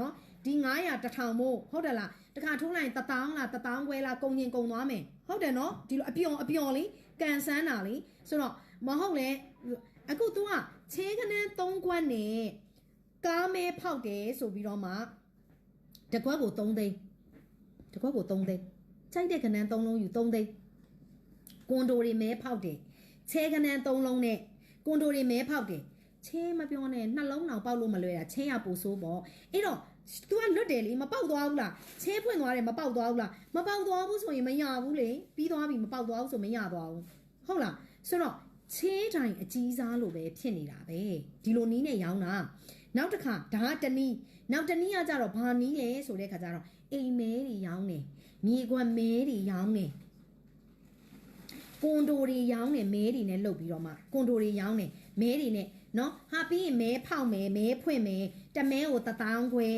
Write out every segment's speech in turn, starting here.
နော်ဒီ900တစ်ထောင်မို့ဟုတ်တယ်လားတခါထိုးလိုက်1000လား1000ခွဲလားကုန်ရင်ကုန်သွားမယ်ဟုတ်တယ်နော်ဒီလိုအပြောင်အပြောင်လေးကန်ဆန်းတာလေးဆိုတော့မဟုတ်လေအခု तू ကချဲကနန်း3ခွက်နဲ့ကားမဲဖောက်တယ်ဆိုပြီးတော့မှတကွက်ကို3သိန်းတကွက်ကို3သိန်းကြိုက်တဲ့ကနန်း3လုံးယူ3သိန်းကွန်ဒိုတွေမဲဖောက်တယ်ချဲကနန်း3လုံးနဲ့ကွန်ဒိုတွေမဲဖောက်တယ် ချဲမပြောနဲ့နှလုံးအောင်ပေါက်လို့မလွယ်တာချဲရပူဆိုးပေါ့အဲ့တော့ तू ကလွတ်တယ်လေမပေါက်သွားဘူးလားချဲဖွင့်သွားတယ်မပေါက်သွားဘူးလားမပေါက်သွားဘူးဆိုရင်မရဘူးလေပြီးသွားပြီမပေါက်သွားဘူးဆိုမရသွားဘူးဟုတ်လားဆိုတော့ချဲတိုင်အကြီးစားလို့ပဲဖြစ်နေတာပဲဒီလိုနီးနဲ့ရောင်းတာနောက်တစ်ခါဒါကတနည်းနောက်တနည်းကကြတော့ဘာနီးလဲဆိုတဲ့ခါကျတော့အိမ်မဲတွေရောင်းတယ်မြေကွက်မဲတွေရောင်းတယ်ကွန်ဒိုတွေရောင်းတယ်မဲတွေနဲ့လုတ်ပြီးတော့မှကွန်ဒိုတွေရောင်းတယ်မဲတွေနဲ့ နော်ဟာပြီးရင်မဲဖောက်မဲမဲဖွင့်မဲတမဲကို1000ခွဲ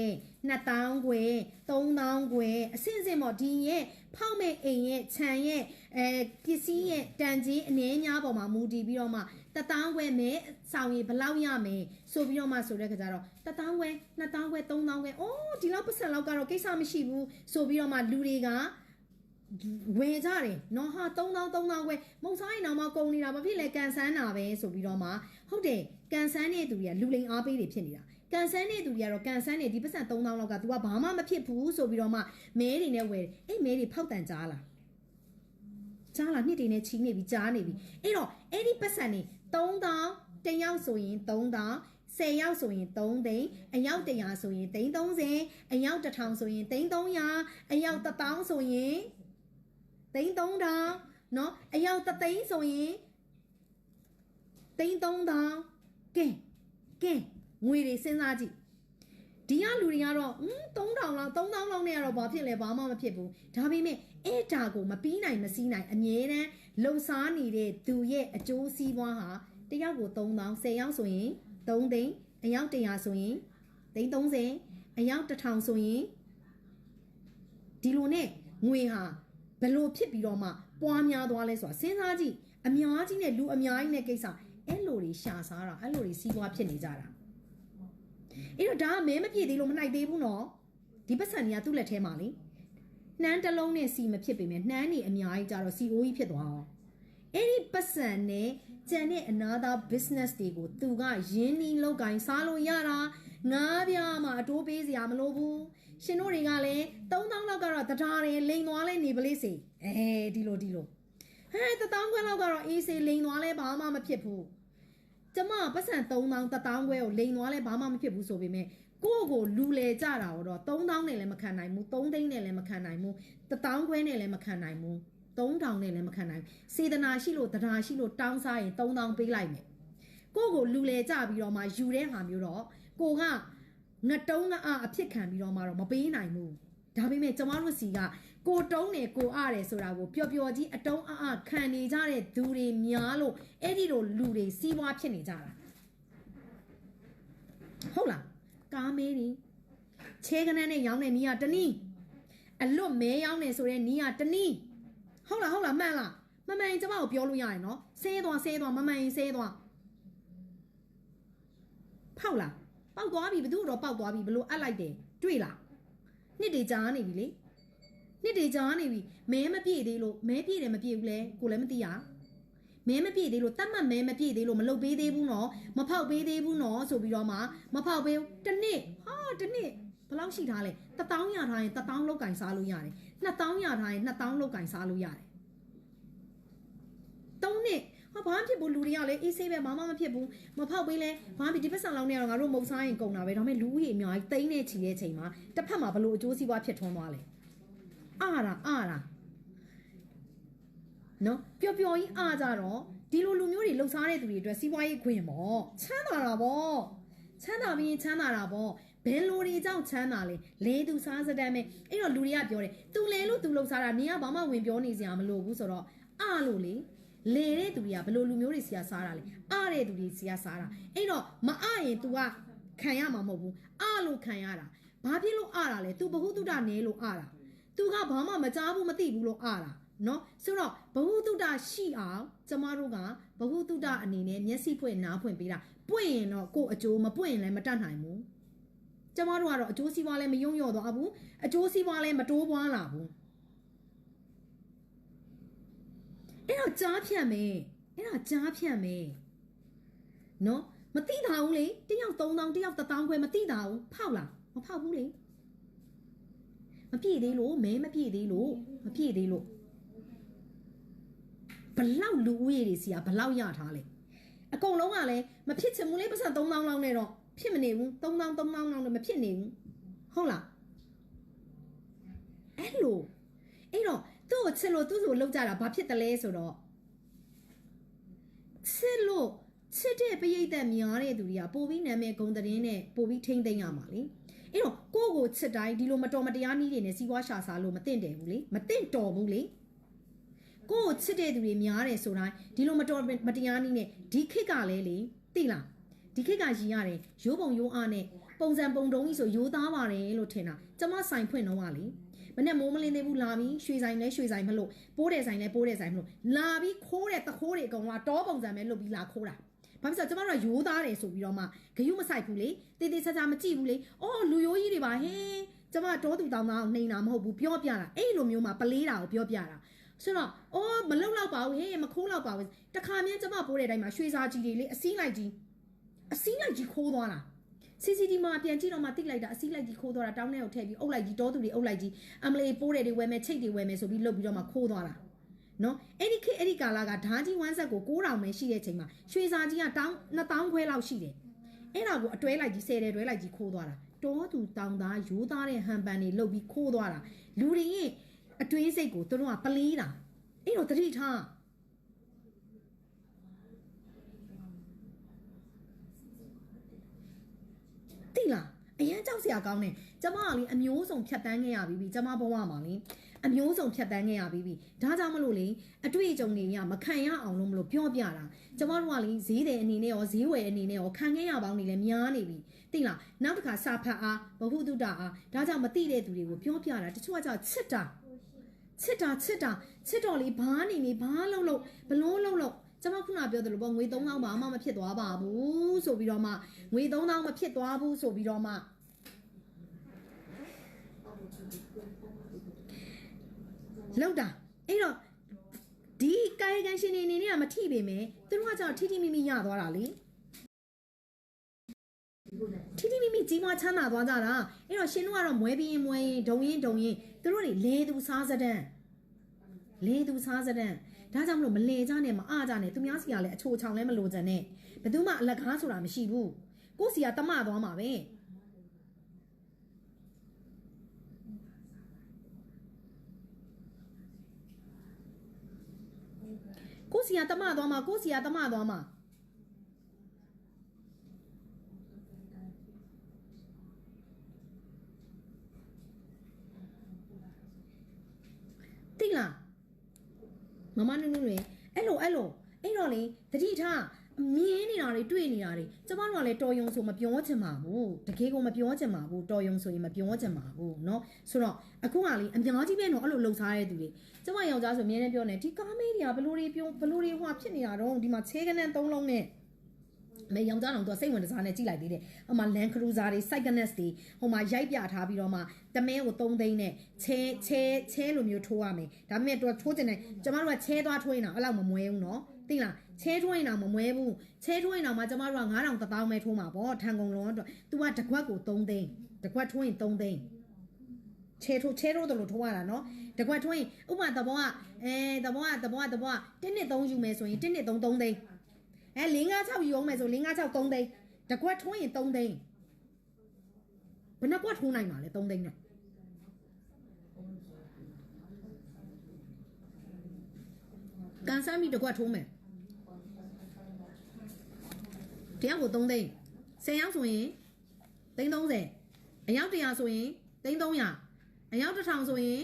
2000ခွဲ3000ခွဲအစင်းစင်းပေါ့ဒီရဲ့ဖောက်မဲ့အိမ်ရဲ့ခြံရဲ့အဲပစ္စည်းရဲ့တန်ကြီးအနည်းများပေါ်မှာမူတည်ပြီးတော့မှ1000ခွဲမဲဆောင်ရင်ဘယ်လောက်ရမယ်ဆိုပြီးတော့မှဆိုတဲ့ခါကျတော့1000ခွဲ2000ခွဲ3000ခွဲအိုးဒီလောက်ပတ်စံလောက်ကတော့ကိစ္စမရှိဘူးဆိုပြီးတော့မှလူတွေကဝယ်ကြတယ်နော်ဟာ3000 3000ခွဲမုံစားရင်တော့မကုန်နေတာမဖြစ်လဲကန်ဆန်းတာပဲဆိုပြီးတော့မှ ဟုတ်တယ်ကန်ဆန်းတဲ့သူတွေကလူလိန်အားပေးတွေဖြစ်နေတာကန်ဆန်းတဲ့သူတွေကတော့ကန်ဆန်းနေဒီပတ်စံ3000လောက်က तू ကဘာမှမဖြစ်ဘူးဆိုပြီးတော့မှမဲတွေနဲ့ဝယ်တယ်အဲ့မဲတွေဖောက်တန်ကြားလားကြားလားနှစ်တွေနဲ့ချီးနေပြီကြားနေပြီအဲ့တော့အဲ့ဒီပတ်စံနေ3000တယောက်ဆိုရင်3000 10ယောက်ဆိုရင်3သိန်းအယောက်100ဆိုရင်သိန်း30အယောက်1000ဆိုရင်သိန်း300အယောက်1000ဆိုရင်သိန်း3000เนาะအယောက်3သိန်းဆိုရင် သိန်း3000ကဲကဲငွေတွေစဉ်းစားကြည့်ဒီကလူတွေကတော့ဟွန်း3000လောက်3000လောက်နဲ့ကတော့ဘာဖြစ်လဲဘာမှမဖြစ်ဘူးဒါပေမဲ့အဲ့ဒါကိုမပြီးနိုင်မစည်းနိုင်အမြဲတမ်းလှုပ်ရှားနေတဲ့သူရဲ့အကျိုးစီးပွားဟာတယောက်ကို3000 10ယောက်ဆိုရင်3သိန်းအယောက်100ဆိုရင်သိန်း30အယောက်1000ဆိုရင်ဒီလိုနဲ့ငွေဟာဘယ်လိုဖြစ်ပြီးတော့မှပွားများသွားလဲဆိုတာစဉ်းစားကြည့်အများကြီးနဲ့လူအများကြီးနဲ့ကိစ္စ အဲ့လိုတွေရှာစားတာအဲ့လိုတွေစီးပွားဖြစ်နေကြတာအဲ့တော့ဒါကမဲမပြည့်သေးလို့မနိုင်သေးဘူးနော်ဒီပတ်စံကြီးကသူ့လက်ထဲမှာလေနှမ်းတစ်လုံးနဲ့စီမဖြစ်ပေမဲ့နှမ်းနေအများကြီးကြတော့ CO ကြီးဖြစ်သွားအောင်အဲ့ဒီပတ်စံနဲ့ကြံတဲ့အနာသာ business တွေကိုသူကရင်းနှီးလောက်ကင်စားလို့ရတာငါးပြားမှအတိုးပေးစရာမလိုဘူးရှင်တို့တွေကလည်း3000လောက်ကတော့တထားတယ်လိန်သွားလဲနေပလေးစီအဲဒီလိုဒီလိုဟဲ့တထောင်ခွဲလောက်ကတော့အေးစေလိန်သွားလဲဘာမှမဖြစ်ဘူး ကျမပတ်စံ3000တထောင်ခွဲကိုလိန်သွားလဲဘာမှမဖြစ်ဘူးဆိုပေမဲ့ကိုယ့်ကိုလူလေကြတာတော့3000နဲ့လည်းမခံနိုင်ဘူး3သိန်းနဲ့လည်းမခံနိုင်ဘူးတထောင်ခွဲနဲ့လည်းမခံနိုင်ဘူး3000နဲ့လည်းမခံနိုင်ဘူးစေတနာရှိလို့တရားရှိလို့တောင်းစားရင်3000ပေးလိုက်မယ်ကိုယ့်ကိုလူလေကြပြီးတော့မှယူတဲ့ဟာမျိုးတော့ကိုကငတုံးငါအဖြစ်ခံပြီးတော့မှတော့မပေးနိုင်ဘူးဒါပေမဲ့ကျမတို့စီက ကိုတုံးတယ်ကိုအားတယ်ဆိုတာကိုပျော်ပျော်ကြီးအတုံးအအခံနေကြတဲ့သူတွေများလို့အဲ့ဒီလိုလူတွေစီးပွားဖြစ်နေကြတာဟုတ်လားကားမဲတွေချဲကနန်းနဲ့ရောင်းတဲ့နီးကတနည်းအလွတ်မဲရောင်းနေဆိုတဲ့နီးကတနည်းဟုတ်လားဟုတ်လားမှန်လားမမှန်ရင်ကျမကိုပြောလို့ရတယ်နော်ဆဲသွားဆဲသွားမမှန်ရင်ဆဲသွားဖောက်လားပောက်သွားပြီဘသူတော့ပောက်သွားပြီဘလို့အပ်လိုက်တယ်တွေ့လားနှစ်တွေကြာနေပြီလေ နှစ်တွေကြာနေပြီမဲမပြည့်သေးလို့မဲပြည့်တယ်မပြည့်ဘူးလဲကိုလည်းမသိရမဲမပြည့်သေးလို့တတ်မှတ်မဲမပြည့်သေးလို့မလုတ်ပေးသေးဘူးနော်မဖောက်ပေးသေးဘူးနော်ဆိုပြီးတော့မှမဖောက်ပေးဘူးတစ်နှစ်ဟာတစ်နှစ်ဘယ်လောက်ရှိထားလဲတထောင်ရထားရင်တထောင်လောက်ကင်စားလို့ရတယ်နှစ်ထောင်ရထားရင်နှစ်ထောင်လောက်ကင်စားလို့ရတယ်သုံးနှစ်ဟာဘာမှဖြစ်ဘူးလူတွေကလည်းအေးဆေးပဲဘာမှမဖြစ်ဘူးမဖောက်ပေးလဲဘာမှဒီပတ်စံလောက်နေတော့ငါတို့မုံစားရင်ကုန်တာပဲဒါပေမဲ့လူဦးရေအများကြီးတိမ့်နေချီတဲ့ချိန်မှာတစ်ဖက်မှာဘလို့အကျိုးစီးပွားဖြစ်ထွန်းသွားလဲ အားတာအားတာနော်ပျော်ပျော်ကြီးအားကြတော့ဒီလိုလူမျိုးတွေလှုပ်ရှားတဲ့သူတွေအတွက်စီးပွားရေးခွင့်ပေါ့ချမ်းသာတာပေါ့ချမ်းသာပြီးချမ်းသာတာပေါ့ဘယ်လိုတွေကြောင့်ချမ်းသာလဲလဲသူစားစတမ်းပဲအဲ့တော့လူတွေကပြောတယ်သူလဲလို့သူလှုပ်ရှားတာနင်ကဘာမှဝင်ပြောနေစရာမလိုဘူးဆိုတော့အားလို့လေလေတဲ့သူတွေကဘယ်လိုလူမျိုးတွေစီကစားတာလဲအားတဲ့သူတွေစီကစားတာအဲ့တော့မအားရင် तू ကခံရမှာမဟုတ်ဘူးအားလို့ခံရတာဘာဖြစ်လို့အားတာလဲ तू ဘ ഹു တုဒနဲလို့အားတာ तू ကဘာမှမကြားဘူးမသိဘူးလို့အားတာနော်ဆိုတော့ဘ ഹു တုဒရှိအောင်ကျမတို့ကဘ ഹു တုဒအနေနဲ့မျက်စိဖွင့်နားဖွင့်ပေးတာပွင့်ရင်တော့ကို့အကျိုးမပွင့်ရင်လည်းမတတ်နိုင်ဘူး ကျမတို့ကတော့အကျိုးစီးပွားလည်းမယုံရော့သွားဘူးအကျိုးစီးပွားလည်းမတိုးပွားလာဘူးအဲ့တော့ကြားဖြတ်မယ်အဲ့ဒါကြားဖြတ်မယ်နော်မတိတာဘူးလေတယောက်3000တယောက်1000ခွဲမတိတာဘူးဖောက်လားမဖောက်ဘူးလေ မပြည့်သေးလို့မဲမပြည့်သေးလို့မပြည့်သေးလို့ဘလောက်လူဦးရေတွေစီကဘလောက်ရထားလဲအကုန်လုံးကလည်းမဖြစ်ချင်ဘူးလေပတ်စံ3000လောက်နဲ့တော့ဖြစ်မနေဘူး3000 3000လောက်နဲ့မဖြစ်နေဘူးဟုတ်လားအဲ့လိုအဲ့တော့သူ့ကိုချစ်လို့သူ့ကိုလောက်ကြတာဘာဖြစ်တယ်လဲဆိုတော့ချစ်လို့ချစ်တဲ့ပရိသတ်များတဲ့သူတွေကပိုပြီးနာမည်ဂုံသတင်းနဲ့ပိုပြီးထိမ့်သိမ်းရမှာလေ အဲ့တော့ကိုယ့်ကိုချစ်တိုင်းဒီလိုမတော်မတရားနည်းတွေနဲ့စီးပွားရှာစားလို့မသင့်တယ်ဘူးလေမသင့်တော်ဘူးလေကိုယ့်ကိုချစ်တဲ့သူတွေများတယ်ဆိုတိုင်းဒီလိုမတော်မတရားနည်းနဲ့ဒီခစ်ကလည်းလေသိလားဒီခစ်ကရည်ရတယ်ရိုးပုံရိုးအားနဲ့ပုံစံပုံတုံးကြီးဆိုရိုးသားပါတယ်လို့ထင်တာကျမဆိုင်ဖွင့်တော့ကလေမနဲ့မိုးမလင်းသေးဘူးလာပြီးရွှေဆိုင်လဲရွှေဆိုင်မလို့ပိုးတယ်ဆိုင်လဲပိုးတယ်ဆိုင်မလို့လာပြီးခိုးတဲ့တခိုးတွေအကုန်လုံးတောပုံစံပဲလုပ်ပြီးလာခိုးတာ ဘာဖြစ်လို့ကျမတို့ကရိုးသားတယ်ဆိုပြီးတော့မှဂယုမဆိုင်ဘူးလေတေးသေးချာချာမကြည့်ဘူးလေအော်လူရိုးကြီးတွေပါဟင်းကျမတောသူတောင်သားကိုနှိမ်တာမဟုတ်ဘူးပြောပြတာအဲ့လိုမျိုးမှပလေးတာကိုပြောပြတာဆိုတော့အော်မလုံတော့ပါဘူးဟေးမခိုးတော့ပါဘူးတခါမြင်းကျမပိုးတဲ့အတိုင်းမှာရွှေစာကြီးတွေလေအစည်းလိုက်ကြီးအစည်းလိုက်ကြီးခိုးသွားတာ CCTV မှာပြန်ကြည့်တော့မှတိလိုက်တာအစည်းလိုက်ကြီးခိုးသွားတာတောင်းထဲကိုထည့်ပြီးအုပ်လိုက်ကြီးတောသူတွေအုပ်လိုက်ကြီးအမလေးပိုးတယ်တွေဝယ်မယ်ချိတ်တွေဝယ်မယ်ဆိုပြီးလုပ်ပြီးတော့မှခိုးသွားတာ နော်အဲ့ဒီခေတ်အဲ့ဒီကာလကဓာကြီးဝမ်းဆက်ကို9000ပဲရှိတဲ့ချိန်မှာရွှေစာကြီးကတောင်း2000ခွဲလောက်ရှိတယ်အဲ့ဒါကိုအတွဲလိုက်ကြီး10တယ်တွဲလိုက်ကြီးခိုးသွားတာတောသူတောင်သားရိုးသားတဲ့ဟန်ပန်တွေလုတ်ပြီးခိုးသွားတာလူတွေရဲ့အတွင်းစိတ်ကိုသူတို့ကပလေးတာအဲ့တော့တတိထားတိလားအရန်ကြောက်စရာကောင်းတယ်ကျမကလေအမျိုးစုံဖြတ်တန်းခဲ့ရပြီးပြီကျမဘဝမှာလေ အမျိုးစုံဖြတ်တန်းခဲ့ရပြီးပြီဒါကြောင့်မလို့လေအတွေ့အကြုံတွေကမခံရအောင်လို့မလို့ပြောပြတာကျမတို့ကလေဈေးတယ်အနေနဲ့ရောဈေးဝယ်အနေနဲ့ရောခံခဲ့ရပေါင်းနေလဲများနေပြီသိလားနောက်တစ်ခါစာဖတ်အားဘဟုတုတအားဒါကြောင့်မသိတဲ့သူတွေကိုပြောပြတာတချို့ကကြောက်ချစ်တာချစ်တာချစ်တာချစ်တော်လေးဘာနေနေဘာလုံးလုံးဘလုံးလုံးလုံးကျမခုနပြောသလိုပေါ့ငွေ3000ဘာမှမဖြစ်သွားပါဘူးဆိုပြီးတော့မှငွေ3000မဖြစ်သွားဘူးဆိုပြီးတော့မှ လောက်တာအဲ့တော့ဒီကာယကံရှင်နေနေနဲ့ကမထိပေမဲ့သူတို့ကကြောင့်ထိထိမိမိရသွားတာလေထိထိမိမိကြီးမွားချမ်းသာသွားကြတာအဲ့တော့ရှင်တို့ကတော့မွဲပြီးရင်မွဲရင်ဒုံရင်ဒုံရင်သူတို့တွေလေသူစားစတဲ့လေသူစားစတဲ့ဒါကြောင့်မလို့မလေကြနဲ့မအားကြနဲ့သူများစီကလည်းအချိုချောင်လည်းမလိုချင်နဲ့ဘယ်သူမှအလကားဆိုတာမရှိဘူးကိုယ့်စီကတမသွားမှာပဲ ကိုယ့်စီကတမသွားမှာကိုယ့်စီကတမသွားမှာတိလားမမနုနုတွေအဲ့လိုအဲ့လိုအဲ့တော့လေတတိထား မြင်းနေတာတွေတွေ့နေတာတွေကျမတို့ကလည်းတော်ယုံဆိုမပြောချင်ပါဘူးတကယ်ကိုမပြောချင်ပါဘူးတော်ယုံဆိုရင်မပြောချင်ပါဘူးเนาะဆိုတော့အခုကလေအများကြီးပဲတော့အဲ့လိုလှုပ်ရှားတဲ့သူတွေကျမယောက်ျားဆိုအမြဲတမ်းပြောနေဒီကားမေးတွေကဘလို့တွေပြုံးဘလို့တွေဟွာဖြစ်နေတာတော့ဒီမှာချဲကနန်းသုံးလုံးနဲ့မေယောင်သားတော်သူစိတ်ဝင်စားနေကြည့်လိုက်သေးတယ်။ဟိုမှာ Land Cruiser တွေ Cyclist တွေဟိုမှာရိုက်ပြထားပြီးတော့မှတမဲကို3သိန်းနဲ့ချဲချဲချဲလိုမျိုးထိုးရမယ်။ဒါပေမဲ့သူထိုးကျင်တယ်ကျမတို့ကချဲသွားထိုးရင်တော့အဲ့လောက်မမွဲဘူးနော်။ သိလားချဲထိုးရင်တော့မမွဲဘူး။ချဲထိုးရင်တော့မှကျမတို့က9000 1000ပဲထိုးမှာပေါ့ထန်ကုန်လုံးတော့ तू ကတကွက်ကို3သိန်းတကွက်ထိုးရင်3သိန်းချဲထိုးချဲထိုးတယ်လို့ထိုးရတာနော်တကွက်ထိုးရင်ဥပမာတဘောကအဲတဘောကတဘောကတဘောက1နှစ်3ယူမယ်ဆိုရင်1နှစ်3 3သိန်းအဲ5 6ယူအောင်မယ်ဆို5 6 3သိန်းတကွက်ထိုးရင်3သိန်းဘယ်နှကွက်ထိုးနိုင်မှာလဲ3သိန်းနဲ့ကန်ဆန်းပြီးတကွက်ထိုးမယ် တယောက်ကို3သိန်း10ယောက်ဆိုရင်သိန်း30အယောက်100ဆိုရင်သိန်း300အယောက်1000ဆိုရင်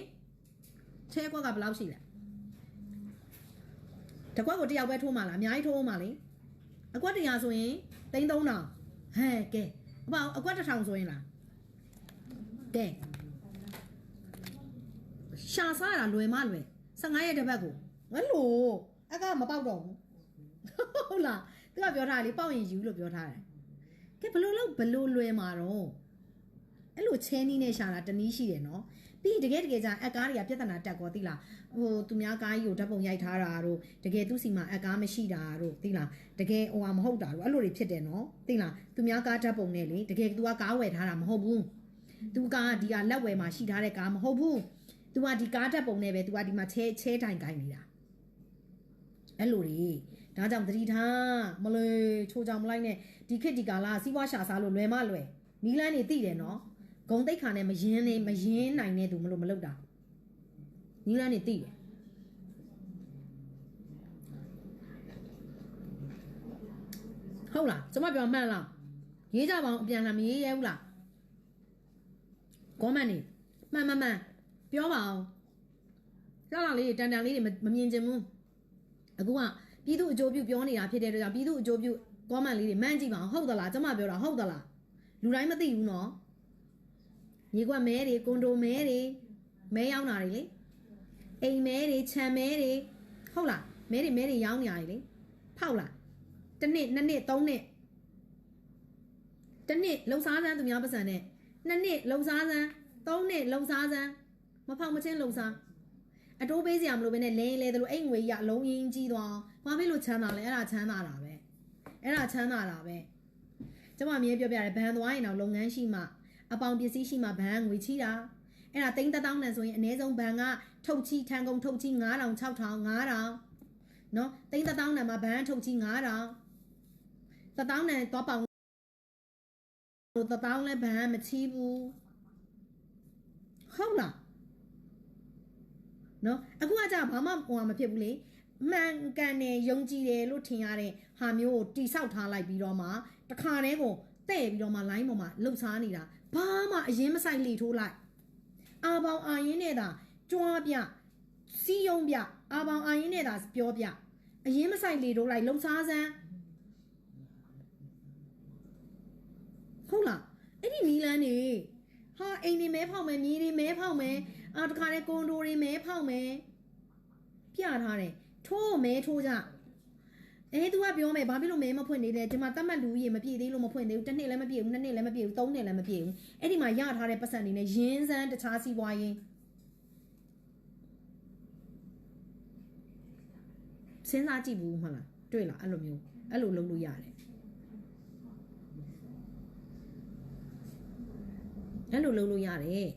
ချဲကွက်ကဘယ်လောက်ရှိလဲတကွက်ကိုတယောက်ပဲထိုးမှာလားအများကြီးထိုးမှာလေအကွက်100ဆိုရင်သိန်း3000ဟဲ့ကဲအပေါ့အကွက်1000ဆိုရင်လားကဲရှာစားတာလွယ်မလွယ်15ရက်တစ်ပတ်ကိုငါလို့အကမပေါက်တော့ဘူးဟုတ်လား သူကပြောထားတယ်လေပေါက်ရင်ယူလို့ပြောထားတယ်ကဲဘလို့လို့ဘလို့လွယ်မှာတော့ဟအဲ့လိုချဲနီးနဲ့ရှာတာတနည်းရှိတယ်နော်ပြီးတကယ်တကယ်じゃအက်ကားတွေကပြဿနာတက်ကောသိလားဟိုသူများကားကြီးကိုဓာတ်ပုံရိုက်ထားတာတို့တကယ်သူ့စီမှာအက်ကားမရှိတာတို့သိလားတကယ်ဟိုဟာမဟုတ်တာတို့အဲ့လိုတွေဖြစ်တယ်နော်သိလားသူများကားဓာတ်ပုံနဲ့လေတကယ်သူကကားဝယ်ထားတာမဟုတ်ဘူးသူကဒီကလက်ဝယ်မှာရှိထားတဲ့ကားမဟုတ်ဘူးသူကဒီကားဓာတ်ပုံနဲ့ပဲသူကဒီမှာချဲချဲတိုင်ကိုင်းနေတာအဲ့လိုတွေ ဒါကြောင့်သတိထားမလို့ချိုးကြောင်မလိုက်နဲ့ဒီခေတ်ဒီကာလစီးပွားရှာစားလို့လွယ်မလွယ်နီးလန်းနေသိတယ်နော်ဂုံတိတ်ခါနဲ့မယင်းနေမယင်းနိုင်တဲ့သူမလို့မလုပ်တာနီးလန်းနေသိတယ်ဟုတ်လားကျွန်မပြောမှန်လားရေးကြပါအောင်အပြန်လာမရေးရဲဘူးလားကောမန့်နေမှန်မှန်မှန်ပြောပါအောင်ကြောက်လာလေးတွေတန်တန်လေးတွေမမမြင်ချင်ဘူးအခုက ပြည်သူအကျိုးပြုပြောနေတာဖြစ်တဲ့အတွက်ကြောင့်ပြည်သူအကျိုးပြုကောမန့်လေးတွေမှန်းကြည့်ပါအောင်ဟုတ်သလားကျွန်မပြောတာဟုတ်သလားလူတိုင်းမသိဘူးနော်ညီကမဲတွေကွန်ဒိုမဲတွေမဲရောက်တာတွေလေအိမ်မဲတွေခြံမဲတွေဟုတ်လားမဲတွေမဲတွေရောင်းနေရတယ်လေဖောက်လားတစ်နှစ်နှစ်နှစ်သုံးနှစ်တစ်နှစ်လုံစားစမ်းသူများပတ်စံနဲ့နှစ်နှစ်လုံစားစမ်းသုံးနှစ်လုံစားစမ်းမဖောက်မချင်းလုံစား အတိုးပေးစရာမလိုဘဲနဲ့လဲလဲတယ်လို့အိမ်ငွေရအလုံးရင်းကြီးသွားဘာဖြစ်လို့ချမ်းသာလဲအဲ့ဒါချမ်းသာတာပဲအဲ့ဒါချမ်းသာတာပဲကျမအမြဲပြောပြတယ်ဘန်သွားရင်တော့လုပ်ငန်းရှိမှအပေါင်ပစ္စည်းရှိမှဘန်ငွေချီတာအဲ့ဒါတိန်းတထောင်းနဲ့ဆိုရင်အနည်းဆုံးဘန်ကထုတ်ချီထန်ကုန်ထုတ်ချီ9000 6000 9000နော်တိန်းတထောင်းနဲ့မှာဘန်ထုတ်ချီ9000တထောင်းနဲ့သွားပေါင်တထောင်းလည်းဘန်မချီဘူးဟုတ်လား နော်အခုကကြာဘာမှဟိုမဖြစ်ဘူးလေမှန်ကန်တယ်ယုံကြည်တယ်လို့ထင်ရတဲ့ဟာမျိုးကိုတိဆောက်ထားလိုက်ပြီးတော့မှတခါတည်းကိုတဲ့ပြီးတော့မှ line ပေါ်မှာလှုပ်ရှားနေတာဘာမှအရင်မဆိုင်လေထိုးလိုက်အာပေါင်အာရင်နဲ့သာကြွားပြစီယုံပြအာပေါင်အာရင်နဲ့သာပြောပြအရင်မဆိုင်လေထိုးလိုက်လှုပ်ရှားစမ်းဟုတ်လားအဲ့ဒီနီလန်းနေဟာအိမ်နေမဲဖောက်မယ်မြေတွေမဲဖောက်မယ် အာတခါတည်းကွန်ဒိုတွေမဲဖောက်မယ်ပြထားတယ်ထိုးမဲထိုးကြအဲသူကပြောမယ်ဘာဖြစ်လို့မဲမဖွင့်နေလဲဒီမှာတတ်မှတ်လူကြီးမပြည့်သေးလို့မဖွင့်သေးဘူးတစ်နှစ်လည်းမပြည့်ဘူးနှစ်နှစ်လည်းမပြည့်ဘူးသုံးနှစ်လည်းမပြည့်ဘူးအဲ့ဒီမှာရထားတဲ့ပတ်စံတွေနဲ့ရင်းစမ်းတခြားစီးပွားရေးစဉ်းစားကြည့်ဘူးဟုတ်လားတွေ့လားအဲ့လိုမျိုးအဲ့လိုလုပ်လို့ရတယ်အဲ့လိုလုပ်လို့ရတယ်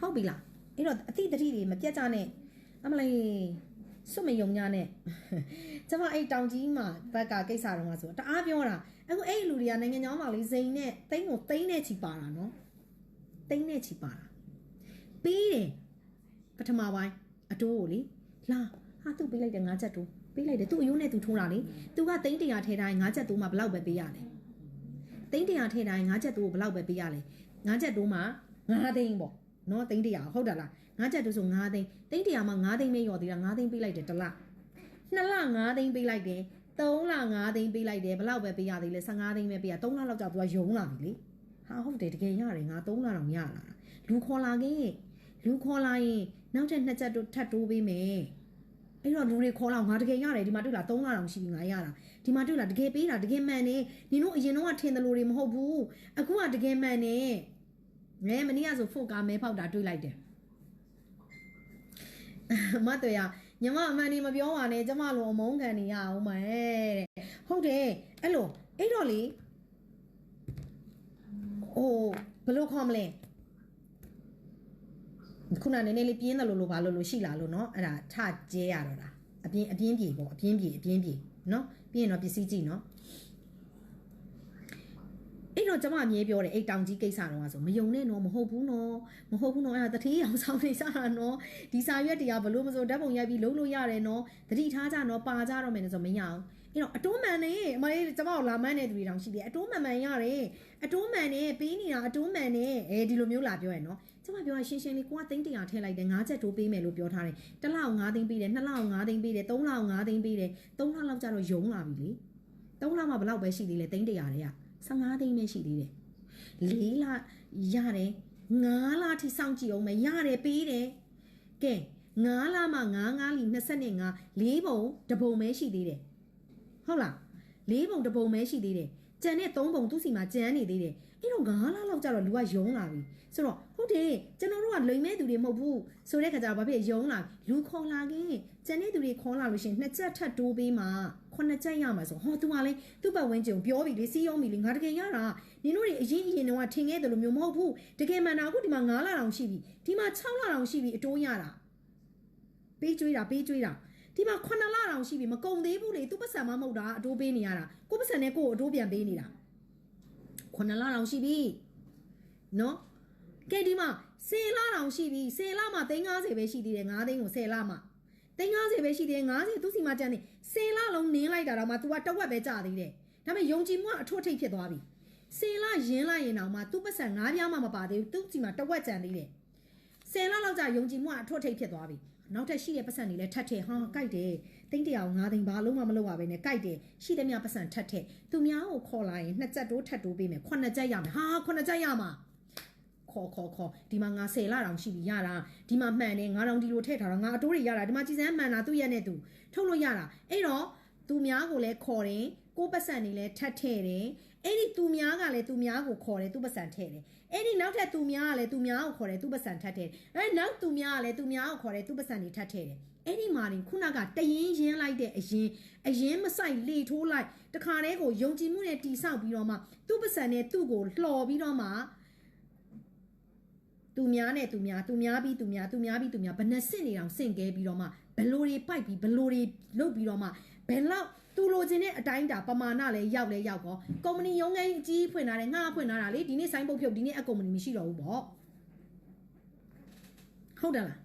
ဟုတ်ပြီလားအဲ့တော့အတိတတိတွေမပြတ်ကြနဲ့အမလေးစွတ်မယုံညနဲ့ကျမအဲ့တောင်ကြီးမှာဘက်ကကိစ္စတော့ဆိုတအားပြောတာအခုအဲ့လူတွေကနိုင်ငံကျောင်းမှာလေးစိန်နဲ့တိန်းကိုတိန်းနဲ့ချီပါတာနော်တိန်းနဲ့ချီပါတာပြီးတယ်ပထမပိုင်းအတိုးကိုလေလာဟာသူ့ပေးလိုက်တယ်ငါးချက်တိုးပေးလိုက်တယ်သူ့အယိုးနဲ့သူထိုးတာလေသူကတိန်းတရာထဲတိုင်းငါးချက်တိုးမှဘလောက်ပဲပေးရလဲတိန်းတရာထဲတိုင်းငါးချက်တိုးကိုဘလောက်ပဲပေးရလဲငါးချက်တိုးမှငါးသိန်းပေါ့ နော်တိန်းတရာဟုတ်တယ်လားငါးချက်တိုးဆိုငါးသိန်းတိန်းတရာမှငါးသိန်းပဲရော်သေးတာငါးသိန်းပေးလိုက်တယ်တစ်လနှစ်လငါးသိန်းပေးလိုက်တယ်3လ5သိန်းပေးလိုက်တယ်ဘလောက်ပဲပေးရသေးလဲ15သိန်းပဲပေးရ3လလောက်ကြာသူကယုံလာပြီလေဟာဟုတ်တယ်တကယ်ရတယ်ငါ3လတောင်ရလာတာလူခေါ်လာခဲ့လူခေါ်လာရင်နောက်ထပ်နှစ်ချက်တိုးထပ်တိုးပေးမယ်အဲ့တော့လူတွေခေါ်လာငါတကယ်ရတယ်ဒီမှာတွေ့လား3လတောင်ရှိပြီငါရတာဒီမှာတွေ့လားတကယ်ပေးတာတကယ်မှန်နေနင်တို့အရင်တော့ထင်တယ်လို့တွေမဟုတ်ဘူးအခုကတကယ်မှန်နေ ငဲမနေ့ကဆိုဖို့ကားမဲဖောက်တာတွေ့လိုက်တယ်မတ်တော်ရညီမအမှန်ဒီမပြောပါနဲ့ကျမလိုအမုန်းခံနေရအောင်မယ်တဲ့ဟုတ်တယ်အဲ့လိုအဲ့တော့လေဟိုဘယ်လိုခေါ်မလဲခုနနည်းနည်းလေးပြင်းတယ်လို့လို့ဘာလို့လို့ရှိလာလို့เนาะအဲ့ဒါထကျဲရတော့တာအပြင်းအပြင်းပြေပေါ့အပြင်းပြေအပြင်းပြေเนาะပြီးရင်တော့ပစ္စည်းကြည့်เนาะ အဲ့တော့ကျမအမြဲပြောတယ်အိတ်တောင်ကြီးကိစ္စတော့ဆိုမယုံနဲ့နော်မဟုတ်ဘူးနော်မဟုတ်ဘူးနော်အဲ့ဒါတတိယအောင်ဆောင်နေကြတာနော်ဒီစာရွက်တရားဘလို့မစိုးဓာတ်ပုံရိုက်ပြီးလုံးလို့ရတယ်နော်တတိထားကြနော်ပါကြတော့မယ်ဆိုမရအောင်အဲ့တော့အတိုးမှန်နေအမလေးကျမတို့လာမန်းတဲ့သူတွေတောင်ရှိတယ်အတိုးမှန်မှန်ရတယ်အတိုးမှန်နေပေးနေတာအတိုးမှန်နေအဲဒီလိုမျိုးလာပြောရနော်ကျမပြောရရှင်းရှင်းလေးကိုကသိန်း100ထည့်လိုက်တယ်၅ချက်တိုးပေးမယ်လို့ပြောထားတယ်တစ်လောက်9သိန်းပေးတယ်နှစ်လောက်9သိန်းပေးတယ်သုံးလောက်9သိန်းပေးတယ်သုံးလောက်လောက်ကျတော့ယုံလာပြီလေသုံးလောက်မှဘလောက်ပဲရှိသေးလဲသိန်း100တဲ့က 15သိန်းပဲရှိသေးတယ်၄လရတယ်9လထိစောင့်ကြည့်အောင်မယ်ရတယ်ပေးတယ်ကဲ9လမှ9 9လီ25 4ပုံတပုံပဲရှိသေးတယ်ဟုတ်လားလေးပုံတစ်ပုံပဲရှိသေးတယ်ကြံတဲ့သုံးပုံသူ့စီမှာကြံနေသေးတယ်အဲ့တော့9လလောက်ကြာတော့လူကယုံလာပြီဆိုတော့ဟုတ်တယ်ကျွန်တော်တို့ကလိမ်မဲ့သူတွေမဟုတ်ဘူးဆိုတဲ့ခါကျတော့ဘာဖြစ်ယုံလာလူခေါ်လာခင် ကြံတဲ့သူတွေခေါ်လာလို့ရှရင်နှစ်ချက်ထပ်တိုးပေးမှခုနှစ်ချက်ရမှာဆိုဟောသူကလေသူ့ပတ်ဝန်းကျင်ကိုပြောပြီလေစီးရောပြီလေငါတကယ်ရတာနင်တို့တွေအရင်အရင်တော့ထင်ခဲ့တယ်လို့မျိုးမဟုတ်ဘူးတကယ်မှန်တာအခုဒီမှာ9လတောင်ရှိပြီဒီမှာ6လတောင်ရှိပြီအတိုးရတာပေးကျွေးတာပေးကျွေးတာဒီမှာ9လတောင်ရှိပြီမကုန်သေးဘူးလေသူပတ်စံမမဟုတ်တာအတိုးပေးနေရတာကိုပတ်စံနဲ့ကိုကိုအတိုးပြန်ပေးနေတာ9လတောင်ရှိပြီနော်ကဲဒီမှာ10လတောင်ရှိပြီ10လမှာ350ပဲရှိသေးတယ်9သိန်းကို10လမှာ 350ပဲရှိသေးတယ်90သူစီမှာကျန်နေ10လလုံးနင်းလိုက်တာတော့မှ तू ကတဝက်ပဲကြာသေးတယ်ဒါပေမဲ့ယုံကြည်မှုကအထွတ်ထိပ်ဖြစ်သွားပြီ10လရင်းလိုက်ရင်တော့မှသူ့ပတ်စံ9ပြားမှမပါသေးဘူးသူစီမှာတဝက်ကျန်သေးတယ်10လလောက်ကြာယုံကြည်မှုကအထွတ်ထိပ်ဖြစ်သွားပြီနောက်ထပ်ရှိတဲ့ပတ်စံတွေလည်းထပ်ထည့်ဟာကြိုက်တယ်တိန့်တရာကို9သိန်းဘာလုံးမှမလုပ်ရဘဲနဲ့ကြိုက်တယ်ရှိသမျှပတ်စံထပ်ထည့်သူများကိုခေါ်လာရင်နှစ်ချက်တိုးထပ်တိုးပေးမယ်ခုနှစ်ချက်ရမယ်ဟာခုနှစ်ချက်ရမှာ ခေါ်ခေါ်ခေါ်ဒီမှာငါ10လတောင်ရှိပြီရတာဒီမှာမှန်တယ်ငါတောင်ဒီလိုထည့်ထားတာငါအတိုးတွေရတာဒီမှာကြည်စမ်းမှန်တာသူ့ရဲ့နဲ့သူထုတ်လို့ရတာအဲ့တော့သူများကိုလည်းခေါ်တယ်ကိုပတ်စံတွေလည်းထပ်ထည့်တယ်အဲ့ဒီသူများကလည်းသူများကိုခေါ်တယ်သူပတ်စံထည့်တယ်အဲ့ဒီနောက်ထပ်သူများကလည်းသူများကိုခေါ်တယ်သူပတ်စံထပ်ထည့်တယ်အဲ့နောက်သူများကလည်းသူများကိုခေါ်တယ်သူပတ်စံတွေထပ်ထည့်တယ်အဲ့ဒီမှာရင်ခုနကတရင်ရင်းလိုက်တဲ့အရင်အရင်မဆိုင်လေထိုးလိုက်တခါတည်းကိုယုံကြည်မှုနဲ့တီဆောက်ပြီးတော့မှသူ့ပတ်စံနဲ့သူ့ကိုလှော်ပြီးတော့မှ သူများနဲ့သူများသူများပြီးသူများသူများပြီးသူများဘယ်နှစင့်နေအောင်စင့်ကဲပြီးတော့မှဘယ်လိုတွေပိုက်ပြီးဘယ်လိုတွေလုပ်ပြီးတော့မှဘယ်လောက်သူလိုချင်တဲ့အတိုင်းတာပမာဏလည်းရောက်လဲရောက်ကောကုမ္ပဏီရုံးငန်းအကြီးဖွင့်ထားတယ်ငှားဖွင့်ထားတာလေဒီနေ့ဆိုင်ပုတ်ဖြုတ်ဒီနေ့အကုမ္ပဏီမရှိတော့ဘူးပေါ့ဟုတ်တယ်လား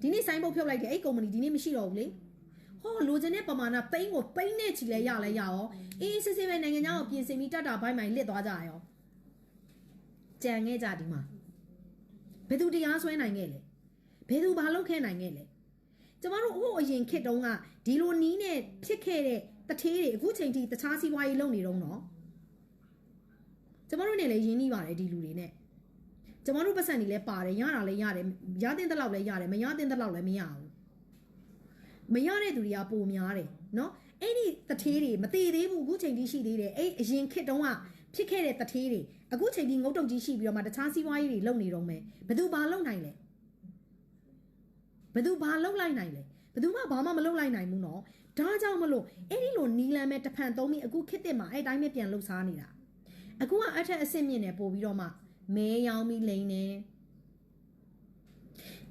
ဒီနေ့ဆိုင်ပုတ်ဖြုတ်လိုက်တယ်အဲ့ကုမ္ပဏီဒီနေ့မရှိတော့ဘူးလေဟောလိုချင်တဲ့ပမာဏပိန်းကိုပိန်းနဲ့ချီလဲရလဲရရောအေးစစ်စစ်ပဲနိုင်ငံခြားကိုပြင်ဆင်ပြီးတတ်တာဘိုင်းမိုင်လစ်သွားကြရောကြံခဲ့ကြဒီမှာ ဘယ်သူတရားစွဲနိုင်ခဲ့လဲဘယ်သူဘာလုပ်ခဲ့နိုင်ခဲ့လဲကျမတို့ဟိုအရင်ခေတ်တုန်းကဒီလိုနီးနဲ့ဖြစ်ခဲ့တဲ့တထေးတွေအခုချိန်ထိတခြားစီးပွားရေးလုပ်နေတော့နော်ကျမတို့နဲ့လည်းရင်းနှီးပါတယ်ဒီလူတွေနဲ့ကျမတို့ပတ်စံတွေလည်းပါတယ်ရတာလည်းရတယ်ရတဲ့တဲ့လောက်လည်းရတယ်မရတဲ့တဲ့လောက်လည်းမရဘူးမရတဲ့သူတွေကပိုများတယ်နော်အဲ့ဒီတထေးတွေမသေးသေးဘူးအခုချိန်ထိရှိသေးတယ်အဲ့အရင်ခေတ်တုန်းက ဖြစ်ခဲ့တဲ့တထေးတွေအခုချိန်ထိငုတ်တုတ်ကြီးရှိပြီးတော့မှတခြားစီးပွားရေးတွေလုပ်နေတော့မယ်ဘယ်သူဘာလုပ်နိုင်လဲဘယ်သူဘာလုပ်လိုက်နိုင်လဲဘယ်သူမှဘာမှမလုပ်လိုက်နိုင်ဘူးနော်ဒါကြောင့်မလို့အဲ့ဒီလိုနီလန်မဲ့တဖန်သုံးပြီးအခုခေတ်တစ်မှာအဲ့တိုင်းပဲပြန်လှုပ်ရှားနေတာအခုကအထက်အဆင့်မြင့်နေပို့ပြီးတော့မှမဲရောင်းပြီးလိန်နေ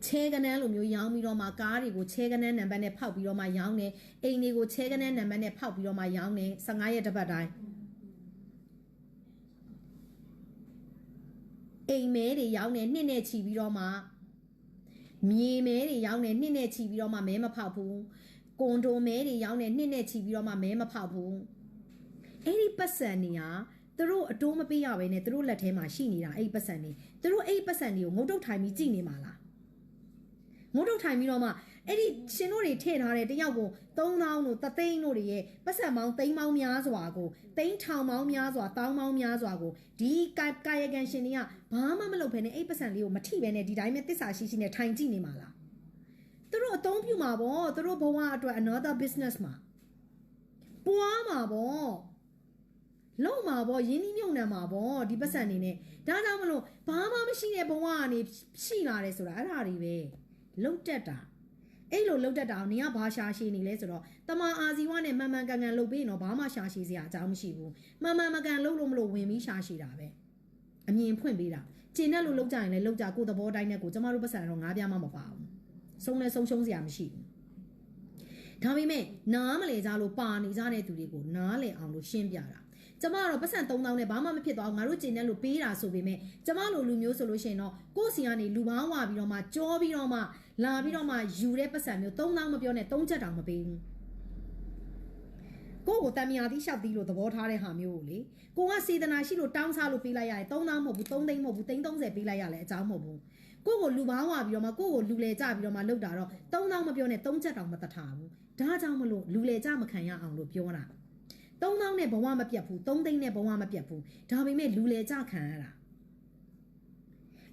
ချဲကနန်းလိုမျိုးရောင်းပြီးတော့မှကားတွေကိုချဲကနန်းနံပါတ်နဲ့ဖောက်ပြီးတော့မှရောင်းနေအိမ်တွေကိုချဲကနန်းနံပါတ်နဲ့ဖောက်ပြီးတော့မှရောင်းနေ15ရက်တစ်ပတ်တိုင်း အိမ်မဲတွေရောင်းနေနှစ်နဲ့ချီပြီးတော့မှမြေမဲတွေရောင်းနေနှစ်နဲ့ချီပြီးတော့မှမဲမဖောက်ဘူးကွန်ဒိုမဲတွေရောင်းနေနှစ်နဲ့ချီပြီးတော့မှမဲမဖောက်ဘူးအဲ့ဒီပတ်စံနေဟာသူတို့အတိုးမပေးရဘဲနဲ့သူတို့လက်ထဲမှာရှိနေတာအဲ့ဒီပတ်စံနေသူတို့အဲ့ဒီပတ်စံတွေကိုငုတ်တုတ်ထိုင်ပြီးကြည်နေမှာလားငုတ်တုတ်ထိုင်ပြီးတော့မှ အဲ့ဒီရှင်တို့တွေထည့်ထားတဲ့တယောက်ကို3000တို့တသိန်းတို့တွေရဲ့ပတ်စံပေါင်းသိန်းပေါင်းများစွာကိုသိန်းထောင်ပေါင်းများစွာတောင်းပေါင်းများစွာကိုဒီကာယကံရှင်တွေကဘာမှမလုပ်ဘဲနဲ့အဲ့ပတ်စံလေးကိုမထိဘဲနဲ့ဒီတိုင်းပဲတစ္ဆာရှိရှိနဲ့ထိုင်ကြည့်နေမှာလားသူတို့အသုံးပြုမှာပေါ့သူတို့ဘဝအတွက် another business မှာပွားမှာပေါ့လုံးမှာပေါ့ရင်းနှီးမြုံနှံမှာပေါ့ဒီပတ်စံနေနဲ့ဒါကြောင့်မလို့ဘာမှမရှိတဲ့ဘဝကနေရှိလာတယ်ဆိုတာအဲ့ဒါတွေပဲလုံတက်တာ အဲ့လိုလုံတက်တာအောင်နေကဘာရှာရှည်နေလဲဆိုတော့တမန်အာဇီဝနဲ့မှန်မှန်ကန်ကန်လုပ်ပြီးရင်တော့ဘာမှရှာရှည်စရာအကြောင်းမရှိဘူးမှန်မှန်မကန်လုပ်လို့မလို့ဝင်ပြီးရှာရှည်တာပဲအမြင်ဖွင့်ပေးတာကျင်တဲ့လူလောက်ကြရင်လည်းလောက်ကြကိုသဘောတိုင်းနဲ့ကိုကျမတို့ပတ်စံတော့ငားပြားမှမပါဘူးဆုံးလဲဆုံးရှုံးစရာမရှိဘူးဒါပေမဲ့နားမလဲကြလို့ပါနေကြတဲ့သူတွေကိုနားလဲအောင်လို့ရှင်းပြတာ ကျမကတော့ပတ်စံ3000နဲ့ဘာမှမဖြစ်သွားဘူးငါတို့ကျင်တဲ့လို့ပေးတာဆိုပေမဲ့ကျမလိုလူမျိုးဆိုလို့ရှိရင်တော့ကိုယ့်စီကနေလူပေါင်းဝပြီးတော့မှကြောပြီးတော့မှလာပြီးတော့မှယူတဲ့ပတ်စံမျိုး3000မပြောနဲ့3ချက်တောင်မပေးဘူးကိုယ့်ကိုတံမြာသီးလျှောက်သီးလို့သဘောထားတဲ့ဟာမျိုးကိုလေကိုကစေတနာရှိလို့တောင်းစားလို့ပေးလိုက်ရတယ်3000မဟုတ်ဘူး3သိန်းမဟုတ်ဘူး330ပေးလိုက်ရလဲအကြောင်းမဟုတ်ဘူးကိုကိုလူပေါင်းဝပြီးတော့မှကိုကိုလူလေကြပြီးတော့မှလောက်တာတော့3000မပြောနဲ့3ချက်တောင်မတထားဘူးဒါကြောင့်မလို့လူလေကြမခံရအောင်လို့ပြောတာ 3000နဲ့ဘဝမပြတ်ဘူး3သိန်းနဲ့ဘဝမပြတ်ဘူးဒါပေမဲ့လူလေကြခံရတာ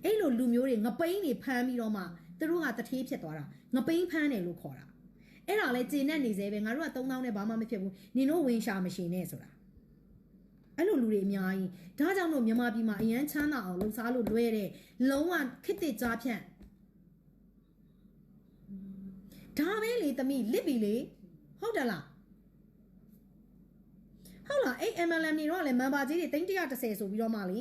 အဲ့လိုလူမျိုးတွေငပိန်းတွေဖမ်းပြီးတော့မှသူတို့ကတထေးဖြစ်သွားတာငပိန်းဖမ်းတယ်လို့ခေါ်တာအဲ့ဒါလဲကျင်နဲ့နေသေးပဲငါတို့က3000နဲ့ဘာမှမဖြစ်ဘူးနင်တို့ဝင်ရှာမရှင်နဲ့ဆိုတာအဲ့လိုလူတွေအများကြီးဒါကြောင့်မို့မြန်မာပြည်မှာအရန်ချမ်းသာအောင်လှုပ်ရှားလို့လွဲတဲ့လုံးဝခစ်တစ်ကြားဖြန့်ဒါပဲလေတမိလစ်ပြီလေဟုတ်တယ်လား ဟုတ်လားအဲ့ MLM နေတော့လေမန်ပါကြီးတွေ330ဆိုပြီးတော့မှလေ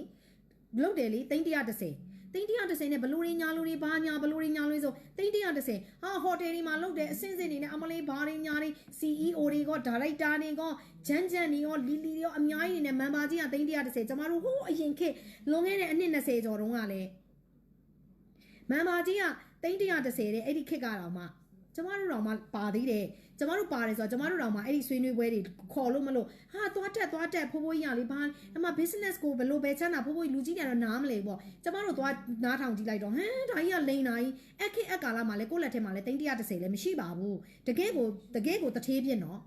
လုတ်တယ်လေ330သိန်း130နဲ့ဘလူတွေညာလူတွေဘာညာဘလူတွေညာလူတွေဆိုသိန်း130ဟာဟိုတယ်တွေမှာလုပ်တယ်အစင်းစင်းတွေနဲ့အမလေးဘာတွေညာတွေ CEO တွေကဒါရိုက်တာတွေကဂျန်ဂျန်တွေရောလီလီတွေရောအများကြီးနေနဲ့မန်ပါကြီးကသိန်း130ကျမတို့ဟိုးအရင်ခေတ်လွန်ခဲ့တဲ့အနှစ်20ကျော်တုန်းကလည်းမန်ပါကြီးကသိန်း130တဲ့အဲ့ဒီခေတ်ကတော့မှကျမတို့တော့မှပါသေးတယ် ကျမတို့ပါတယ်ဆိုတော့ကျမတို့တော့မှအဲ့ဒီဆွေးနွေးပွဲတွေခေါ်လို့မလို့ဟာသွားတက်သွားတက်ဖိုးဖိုးကြီးရလေးဘာအမ business ကိုဘယ်လိုပဲချမ်းသာဖိုးဖိုးကြီးလူကြီးတွေတော့နားမလဲပေါ့ကျမတို့သွားနားထောင်ကြည့်လိုက်တော့ဟမ်ဒါကြီးကလိန်နိုင်အခက်အခါလာမှလဲကိုယ့်လက်ထဲမှာလဲ330လည်းမရှိပါဘူးတကယ်ကိုတကယ်ကိုတထေးပြစ်နော်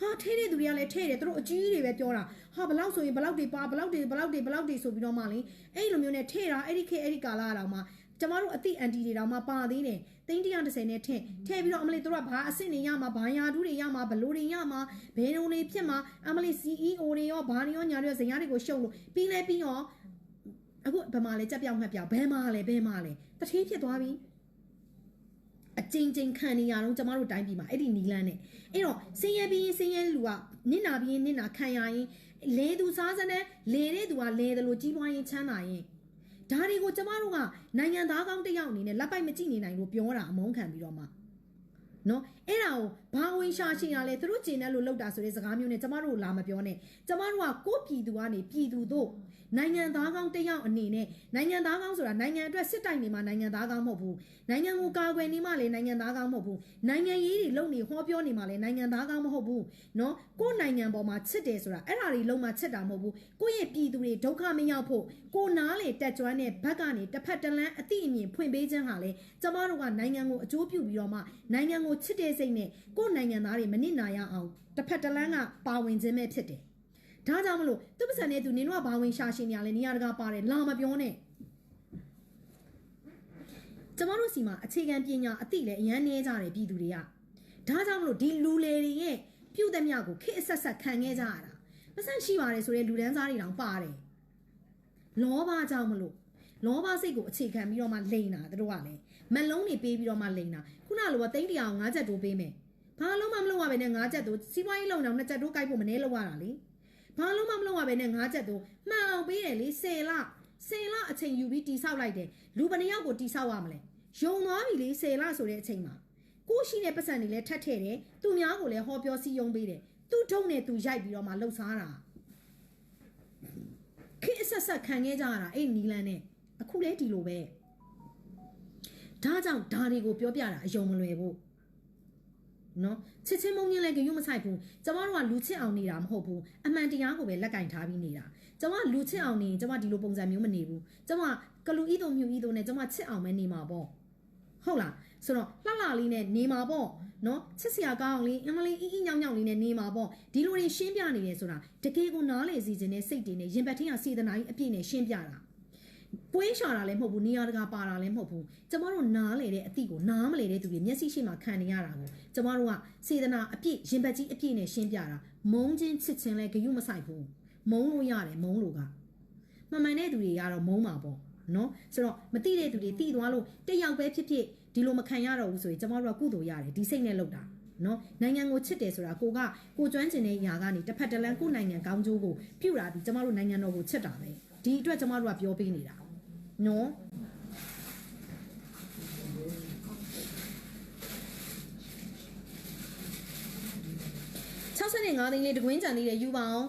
ဟာထဲတဲ့သူတွေကလည်းထဲတယ်သူတို့အကြီးတွေပဲပြောတာဟာဘလောက်ဆိုရင်ဘလောက်တွေပါဘလောက်တွေဘလောက်တွေဘလောက်တွေဆိုပြီးတော့မှလေအဲ့လိုမျိုးနဲ့ထဲတာအဲ့ဒီခေတ်အဲ့ဒီကာလတော့မှ ကျမတို့အတိအန်တီတွေတော့မှပါသေးတယ်သိန်း130နဲ့ထည့်ထည့်ပြီးတော့အမလေးတို့ကဘာအစ်စ်နေရမှာဘာယာဒူးတွေရမှာဘလို့တွေရမှာဘယ်လိုတွေဖြစ်မှာအမလေး CEO တွေရောဘာတွေရောညာတွေရောဇင်ရတွေကိုရှုပ်လို့ပြီးလဲပြီးရောအခုဘယ်မှာလဲကြက်ပြောင်းငှက်ပြောင်းဘယ်မှာလဲဘယ်မှာလဲတထင်းဖြစ်သွားပြီအကျဉ်းချင်းခံနေရတော့ကျမတို့တိုင်းပြည်မှာအဲ့ဒီနီလန်းနဲ့အဲ့တော့စင်းရဲပြီးရင်စင်းရဲလူကနင့်နာပြီးရင်နင့်နာခံရရင်လေသူစားစနဲ့လေတဲ့သူကလေတယ်လို့ကြီးပွားရင်ချမ်းသာရင် ဒါတွေကိုကျမတို့ကနိုင်ငံသားကောင်းတစ်ယောက်အနေနဲ့လက်ပိုက်မကြည့်နေနိုင်လို့ပြောတာအမုန်းခံပြီးတော့မှနော်အဲ့ဒါကိုဘာဝင်ရှာရှင်ရလဲသူတို့ကျင်တယ်လို့လောက်တာဆိုတဲ့စကားမျိုးနဲ့ကျမတို့လာမပြောနဲ့ကျမတို့ကကိုယ့်ပြည်သူကနေပြည်သူတို့ နိုင်ငံသားကောင်းတစ်ယောက်အနေနဲ့နိုင်ငံသားကောင်းဆိုတာနိုင်ငံအတွက်စစ်တိုက်နေမှာနိုင်ငံသားကောင်းမဟုတ်ဘူးနိုင်ငံကိုကာကွယ်နေမှလည်းနိုင်ငံသားကောင်းမဟုတ်ဘူးနိုင်ငံရေးတွေလုပ်နေဟောပြောနေမှလည်းနိုင်ငံသားကောင်းမဟုတ်ဘူးနော်ကိုယ့်နိုင်ငံပေါ်မှာချစ်တယ်ဆိုတာအဲ့ဒါတွေလုံးဝချစ်တာမဟုတ်ဘူးကိုယ့်ရဲ့ပြည်သူတွေဒုက္ခမရောက်ဖို့ကိုနားလေတက်ကြွတဲ့ဘက်ကနေတစ်ဖက်တစ်လမ်းအတိအမြင်ဖွင့်ပေးခြင်းဟာလေကျမတို့ကနိုင်ငံကိုအကျိုးပြုပြီးတော့မှနိုင်ငံကိုချစ်တဲ့စိတ်နဲ့ကိုယ့်နိုင်ငံသားတွေမနစ်နာရအောင်တစ်ဖက်တစ်လမ်းကပါဝင်ခြင်းပဲဖြစ်တယ် ဒါကြောင့်မလို့သူပစံနဲ့သူနင်တို့ကဘာဝင်ရှာရှင်နေရလဲနေရာတကာပါတယ်လာမပြောနဲ့ကျမတို့စီမှာအခြေခံပညာအသိလည်းအရန်နေကြတယ်ပြည်သူတွေကဒါကြောင့်မလို့ဒီလူလေတွေရဲ့ပြုတ်တဲ့မြကိုခေတ်အဆက်ဆက်ခံခဲ့ကြရတာပစံရှိပါတယ်ဆိုတဲ့လူဒန်းစားတွေတောင်ပါတယ်လောဘကြောင့်မလို့လောဘစိတ်ကိုအခြေခံပြီးတော့မှလိန်တာတို့ကလည်းမလုံးတွေပေးပြီးတော့မှလိန်တာခုနလိုကတိန်းတရာကို၅ချက်တိုးပေးမယ်ဘာလုံးမှမလုပ်ရဘဲနဲ့၅ချက်တိုးစီးပွားရေးလုံအောင်၂ချက်တိုးကြိုက်ဖို့မနေလောက်ရတာလေ ဘာလုံးမှမလုပ်ရဘဲနဲ့၅ချက်တိုးမှန်အောင်ပေးတယ်လေ၁၀လ၁၀လအချိန်ယူပြီးတိဆောက်လိုက်တယ်လူဘယ်နှယောက်ကိုတိဆောက်ရမလဲယုံသွားပြီလေ၁၀လဆိုတဲ့အချိန်မှာကိုရှိတဲ့ပတ်စံတွေလည်းထပ်ထည့်တယ်သူများကိုလည်းဟောပြောစည်းရုံးပေးတယ်သူ့ထုံနဲ့သူရိုက်ပြီးတော့မှလှုပ်ရှားတာခေတ်အဆက်ဆက်ခံခဲ့ကြရတာအဲ့နီလန်နဲ့အခုလဲဒီလိုပဲဒါကြောင့်ဒါတွေကိုပြောပြတာအယုံမလွယ်ဘူး နော်ချစ်ချင်းမုန်းချင်းလည်းကြွမဆိုင်ဘူးကျမတို့ကလူချစ်အောင်နေတာမဟုတ်ဘူးအမှန်တရားကိုပဲလက်ကင်ထားပြီးနေတာကျမလူချစ်အောင်နေကျမဒီလိုပုံစံမျိုးမနေဘူးကျမကလူဤတို့မြူဤတို့နဲ့ကျမချစ်အောင်ပဲနေမှာပေါ့ဟုတ်လားဆိုတော့လှလှလေးနဲ့နေမှာပေါ့နော်ချစ်စရာကောင်းအောင်လေးအမလေးအီအီညောင်ညောင်လေးနဲ့နေမှာပေါ့ဒီလိုတွေရှင်းပြနေတယ်ဆိုတာတကယ်ကိုနားလေစီခြင်းနဲ့စိတ်တွေနဲ့ရင်ပတ်ထင်းကစေတနာကြီးအပြည့်နဲ့ရှင်းပြတာ ပွေးရှာတာလည်းမဟုတ်ဘူးနေရာတကာပါတာလည်းမဟုတ်ဘူးကျမတို့နားလေတဲ့အသည့်ကိုနားမလေတဲ့သူတွေမျက်စိရှိမှခံနေရတာကိုကျမတို့ကစေတနာအပြည့်ရင်ပတ်ကြီးအပြည့်နဲ့ရှင်းပြတာမုန်းချင်းချစ်ချင်းလည်းဂယုမဆိုင်ဘူးမုန်းလို့ရတယ်မုန်းလို့ကမှန်မှန်တဲ့သူတွေကတော့မုန်းမှာပေါ့နော်ဆိုတော့မတိတဲ့သူတွေတိသွားလို့တယောက်ပဲဖြစ်ဖြစ်ဒီလိုမခံရတော့ဘူးဆိုရင်ကျမတို့ကကုသိုလ်ရတယ်ဒီစိတ်နဲ့လုပ်တာနော်နိုင်ငံကိုချစ်တယ်ဆိုတာကိုကကိုကျွမ်းကျင်တဲ့ຢာကနေတစ်ဖက်တစ်လမ်းကိုနိုင်ငံကောင်းကျိုးကိုပြုတာဒီကျမတို့နိုင်ငံတော်ကိုချစ်တာပဲ ဒီအတွက်ကျမတို့ကပြောပေးနေတာနော်65သိန်းလေးတကွင်းကြံသေးတယ်ယူပါအောင်